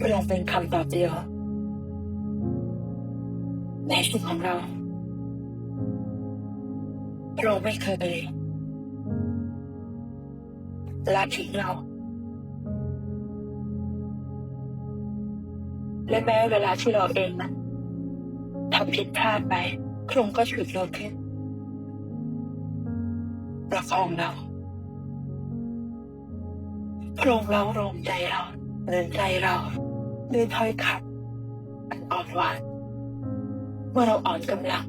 พระองเป็นคำตอบเดียว ในชีวิตของเราพระองค์ไม่เคยละทิ้งเรา และแม้เวลาที่เราเองนั้นทำผิดพลาดไปพระองค์ก็ฉุดเราขึ้นประคองเราพระองค์เราโรมใจเราเดินใจเรา ด้วยถ้อยคำอันอ่อนหวาน เมื่อเราอ่อนกำลัง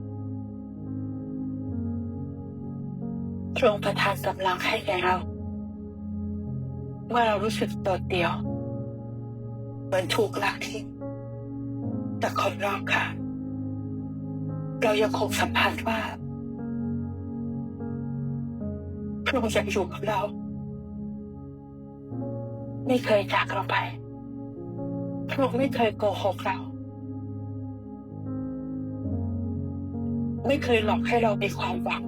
พระองค์ประทานกำลังให้แก่เรา เมื่อเรารู้สึกโดดเดี่ยว เหมือนถูกลักทิ้งแต่คนรอบค่ะ เรายังคงสัมผัสว่าพระองค์ยังอยู่กับเรา ไม่เคยจากเราไป พระไม่เคยโกหกเรา ไม่เคยหลอกให้เรามีความหวัง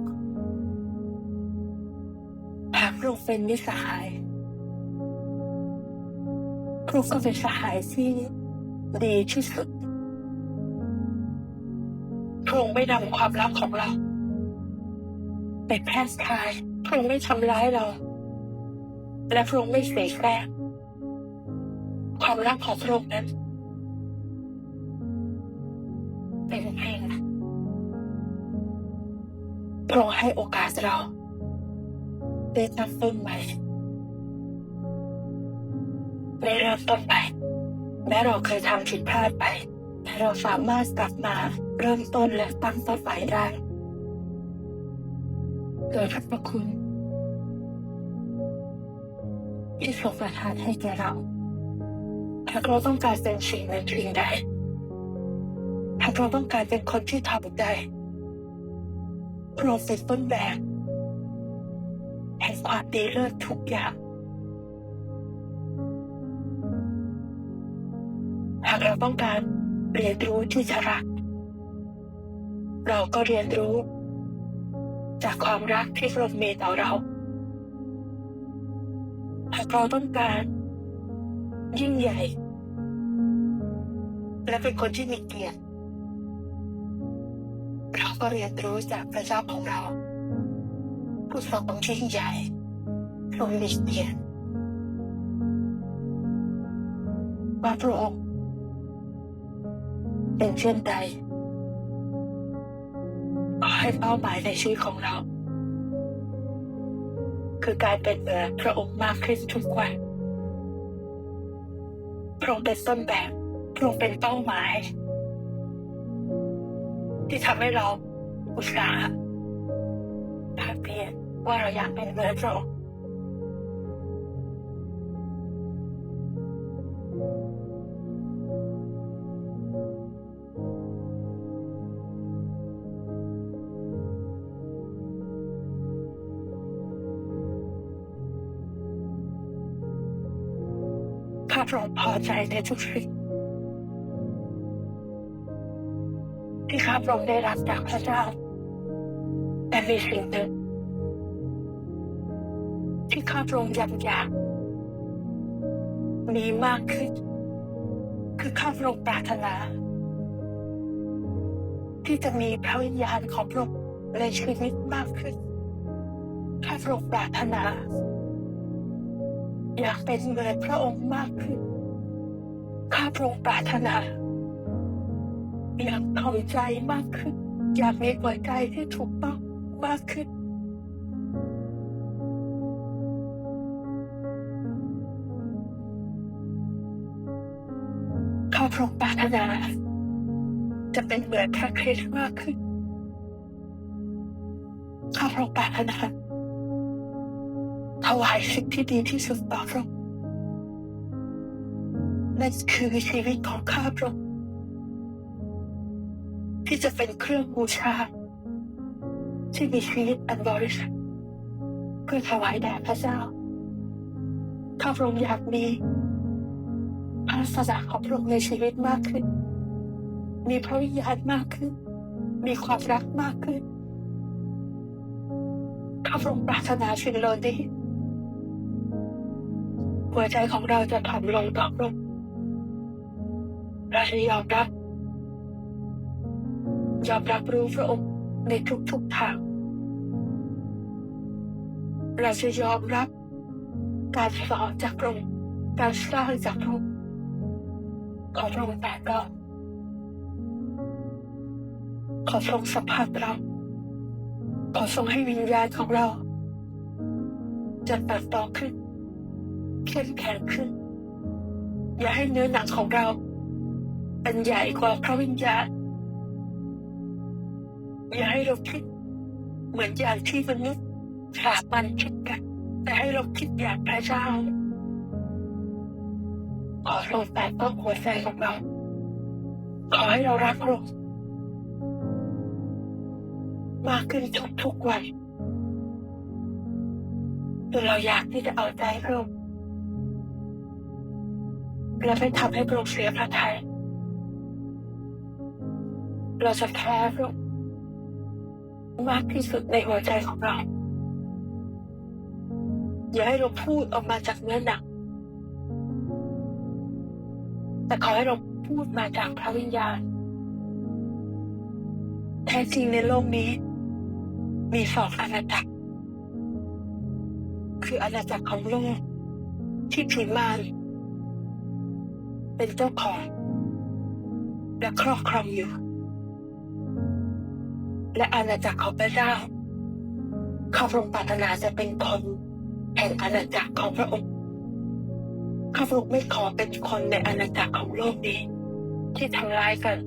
หากพระองค์เป็นมิสหายพระองค์ก็เป็นสหายที่ดีที่สุดพระองค์ไม่นำความลับของเราไปแพร่กายพระองค์ไม่ทำร้ายเรา และพระองค์ไม่เสแสร้ง ความรักของพระองค์นั้นเป็นเพียงพระองค์ให้โอกาสเราได้ตั้งต้นใหม่ได้เริ่มต้นใหม่แม้เราเคยทำผิดพลาดไป แต่เราสามารถกลับมาเริ่มต้นและตั้งต้นใหม่ได้โดยพระประคุณที่ทรงประทานให้แก่เรา หากเราต้องการเป็นสิ่งหนึ่งสิ่งใดหากเราต้องการเป็นคนที่ทำได้พระองค์เป็นต้นแบบแห่งความดีเลิศทุกอย่าง หากเราต้องการเรียนรู้ที่จะรัก เราก็เรียนรู้ จากความรักที่พระองค์มีต่อเรา หากเราต้องการยิ่งใหญ่ และเป็นคนที่มีเกียรติเราก็เรียนรู้จากพระเจ้าของเรา ผู้ทรงยิ่งใหญ่ทรงมีเกียรติว่าพระองค์เป็นเช่นใดขอให้เป้าหมายในชีวิตของเรา คือการเป็นเหมือนพระองค์มากขึ้นทุกวันพระองค์เป็นต้นแบบ พระองค์เป็นเป้าหมาย ที่ทำให้เราอุตส่าห์ภาคเพียรว่าเราอยากเป็นเหมือนพระองค์ข้าพระองค์พอใจในทุกสิ่ง ที่ข้าพระองค์ได้รับจากพระเจ้า แต่มีสิ่งหนึ่งที่ข้าพระองค์ยังอยากมีมากขึ้น คือข้าพระองค์ปรารถนา ที่จะมีพระวิญญาณของพระองค์ในชีวิตมากขึ้น ข้าพระองค์ปรารถนา อยากเป็นเหมือนพระองค์มากขึ้น ข้าพระองค์ปรารถนา อยากเข้าใจมากขึ้น อยากมีหัวใจที่ถูกต้องมากขึ้นข้าพระองปรารถนา จะเป็นเหมือนพระคริสต์มากขึ้นข้าพระองปรารถนาถวายสิ่งที่ดีที่สุดต่อพระองค์นั่นคือชีวิตของข้าพระองค์ ที่จะเป็นเครื่องบูชา ที่มีชีวิตอันบริสุทธิ์เพื่อถวายแด่พระเจ้า ข้าพระองค์อยากมีพระสัจจะของพระองค์ในชีวิตมากขึ้น มีพระวิญญาณมากขึ้น มีความรักมากขึ้น ข้าพระองค์ปรารถนาสิ่งเหล่านี้หัวใจของเราจะถ่อมลงต่อพระองค์เราจะยอมรับ ยอมรับรู้พระองค์ในทุกๆทาง เราจะยอมรับการสอนจากพระองค์การสร้างจากพระองค์ขอพระองค์แต่ก็ขอทรงสัมผัสเรา ขอทรงให้วิญญาณของเราจะเติบโตขึ้นเข้มแข็งขึ้น อย่าให้เนื้อหนังของเรา เป็นใหญ่กว่าพระวิญญาณ อย่าให้เราคิด เหมือนอย่างที่มนุษย์สามัญคิดกัน แต่ให้เราคิดอย่างพระเจ้าขอทรงแตะต้องหัวใจของเรา ขอให้เรารักพระองค์มากขึ้นทุกๆวันจนเราอยากที่จะเอาใจพระองค์และไม่ทำให้พระองค์เสียพระทัยเราจะแคร์พระองค์ มากที่สุดในหัวใจของเรา อย่าให้เราพูดออกมาจากเนื้อหนังแต่ขอให้เราพูดมาจากพระวิญญาณ แท้จริงในโลกนี้ มีสองอาณาจักร คืออาณาจักรของโลกที่ผีมารเป็นเจ้าของ และครอบครองอยู่ และอาณาจักรของพระเจ้า ข้าพระองค์ปรารถนาจะเป็นคนแห่งอาณาจักรของพระองค์ ข้าพระองค์ไม่ขอเป็นคนในอาณาจักรของโลกนี้ ที่ทำร้ายกัน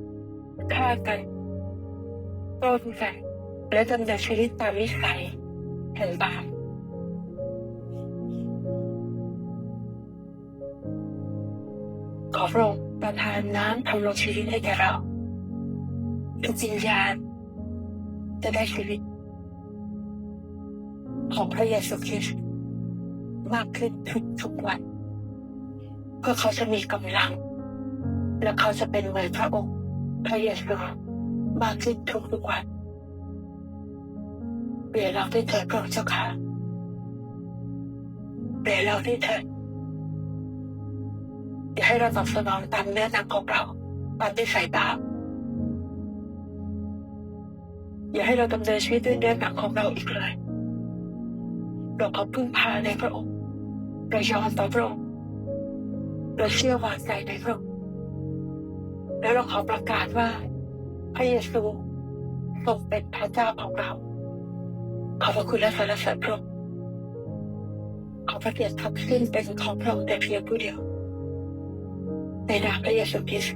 ฆ่ากันปล้นกันและดำเนินชีวิตตามวิสัยแห่งบาปขอพระองค์ประทานน้ำทำลงชีวิตให้แก่เราทุกวิญญาณ จะได้ชีวิต ของพระเยซูคริสต์มากขึ้นทุกทุกๆวัน เพื่อเขาจะมีกำลัง และเขาจะเป็นเหมือนพระองค์ พระเยซูมากขึ้นทุกทุกๆวันเปลี่ยนเราด้วยเถิดพระเจ้าค่ะเปลี่ยนเราด้วยเถิดอย่าให้เราตอบสนองตามเนื้อหนังของเราตามที่ใส่บา อย่าให้เราดำเนินชีวิตด้วยเนื้อหนังของเราอีกเลย เราขอพึ่งพาในพระองค์ เรายอมต่อพระองค์ เราเชื่อวางใจในพระองค์ แล้วเราขอประกาศว่า พระเยซูทรงเป็นพระเจ้าของเรา ขอบพระคุณและสรรเสริญพระองค์ขอพระเกียรติทั้งสิ้นเป็นของพระองค์แต่เพียงผู้เดียว ในนามพระเยซูคริสต์